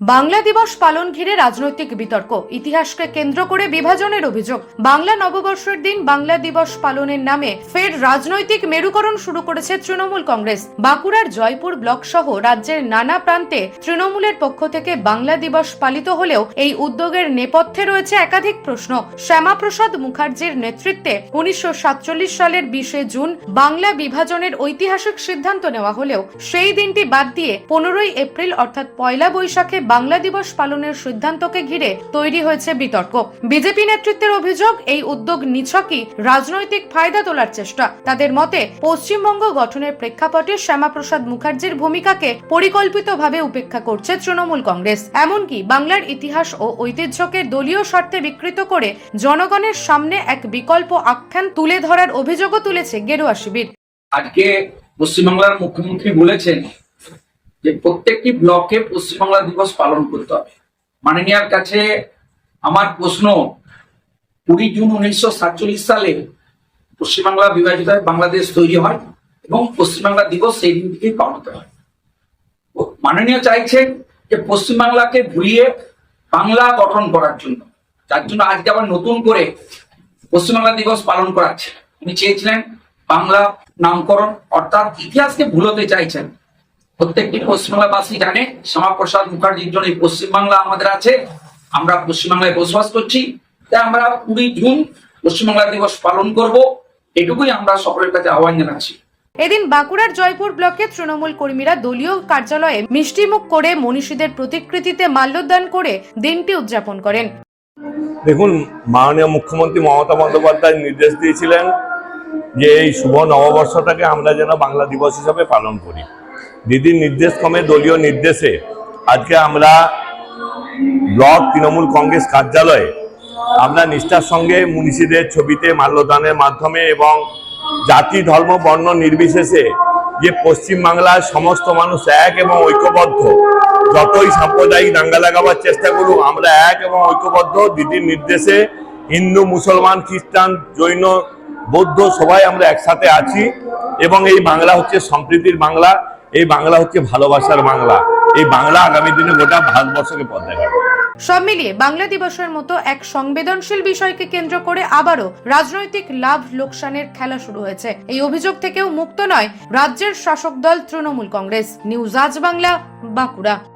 বাংলা দিবস পালন ঘিরে রাজনৈতিক বিতর্ক। ইতিহাসকে কেন্দ্র করে বিভাজনের অভিযোগ। বাংলা নববর্ষের দিন বাংলা দিবস পালনের নামে ফের রাজনৈতিক মেরুকরণ শুরু করেছে তৃণমূল কংগ্রেস। বাঁকুড়ার জয়পুর ব্লক সহ রাজ্যের নানা প্রান্তে তৃণমূলের পক্ষ থেকে বাংলা দিবস পালিত হলেও এই উদ্যোগের নেপথ্যে রয়েছে একাধিক প্রশ্ন। শ্যামাপ্রসাদ মুখার্জির নেতৃত্বে উনিশশো সাতচল্লিশ সালের বিশে জুন বাংলা বিভাজনের ঐতিহাসিক সিদ্ধান্ত নেওয়া হলেও সেই দিনটি বাদ দিয়ে পনেরোই এপ্রিল অর্থাৎ পয়লা বৈশাখে বাংলা দিবস পালনের সিদ্ধান্তকে ঘিরে তৈরি হয়েছে বিতর্ক। বিজেপি নেতৃত্বের অভিযোগ, এই উদ্যোগ নিছকই রাজনৈতিক ফায়দা তোলার চেষ্টা। তাদের মতে, পশ্চিমবঙ্গ গঠনের প্রেক্ষাপটে শ্যামাপ্রসাদ মুখার্জির ভূমিকাকে পরিকল্পিতভাবে উপেক্ষা করছে তৃণমূল কংগ্রেস। এমনকি বাংলার ইতিহাস ও ঐতিহ্যকে দলীয় স্বার্থে বিকৃত করে জনগণের সামনে এক বিকল্প আখ্যান তুলে ধরার অভিযোগও তুলেছে গেরুয়া শিবির। আজকে পশ্চিমবাংলার মুখ্যমন্ত্রী বলেছেন যে প্রত্যেকটি ব্লকে পশ্চিমবাংলা দিবস পালন করতে হবে। মাননীয়ার কাছে আমার প্রশ্ন, কুড়ি জুন উনিশশো সাতচল্লিশ সালে পশ্চিমবাংলা বিভাজিত হয় বাংলাদেশ তৈরি হয় এবং পশ্চিমবাংলা দিবস সেই দিন থেকেই পালন হতে হয় মাননীয় চাইছেন যে পশ্চিমবাংলাকে ভুলিয়ে বাংলা গঠন করার জন্য। তার জন্য আজকে আবার নতুন করে পশ্চিমবাংলা দিবস পালন করাচ্ছে। উনি চেয়েছিলেন বাংলা নামকরণ, অর্থাৎ ইতিহাসকে ভুলতে চাইছেন। প্রত্যেকটি পশ্চিমবাংলাবাসী জানে শ্যামাপ্রসাদ মুখার্জির জন্য পশ্চিমবাংলা আমাদের আছে। আমরা পশ্চিমবাংলায় বসবাস করছি। তাই আমরা কুড়ি জুন পশ্চিমবাংলা দিবস পালন করব। এটুকুই আমরা সকলের কাছে আহ্বান জানাচ্ছি। এদিন বাঁকুড়ার জয়পুর ব্লকে তৃণমূল কর্মীরা দলীয় কার্যালয়ে মিষ্টিমুখ করে মনীষীদের প্রতিকৃতিতে মাল্যদান করে দিনটি উদযাপন করেন। দেখুন মাননীয় মুখ্যমন্ত্রী মমতা বন্দ্যোপাধ্যায় নির্দেশ দিয়েছিলেন যে এই শুভ নববর্ষটাকে আমরা যেন বাংলা দিবস হিসাবে পালন করি। দিদির নির্দেশ ক্রমে দলীয় নির্দেশে আজকে আমরা ব্লক তৃণমূল কংগ্রেস কার্যালয়ে আমরা নিষ্ঠার সঙ্গে মুনিষীদের ছবিতে মাল্যদানের মাধ্যমে এবং জাতি, ধর্ম, বর্ণ নির্বিশেষে যে পশ্চিমবাংলার সমস্ত মানুষ এক এবং ঐক্যবদ্ধ, যতই সাম্প্রদায়িক দাঙ্গা লাগাবার চেষ্টা করুক, আমরা এক এবং ঐক্যবদ্ধ। দিদির নির্দেশে হিন্দু, মুসলমান, খ্রিস্টান, জৈন, বৌদ্ধ সবাই আমরা একসাথে আছি এবং এই বাংলা হচ্ছে সম্প্রীতির বাংলা। এই বাংলা হচ্ছে ভালোবাসার বাংলা। এই বাংলা আগামী দিনে গোটা ভারতবর্ষকে পথ দেখাবে। সব মিলিয়ে বাংলা দিবসের মতো এক সংবেদনশীল বিষয়কে কেন্দ্র করে আবারও রাজনৈতিক লাভ লোকসানের খেলা শুরু হয়েছে। এই অভিযোগ থেকেও মুক্ত নয় রাজ্যের শাসক দল তৃণমূল কংগ্রেস। নিউজ আজ বাংলা, বাঁকুড়া।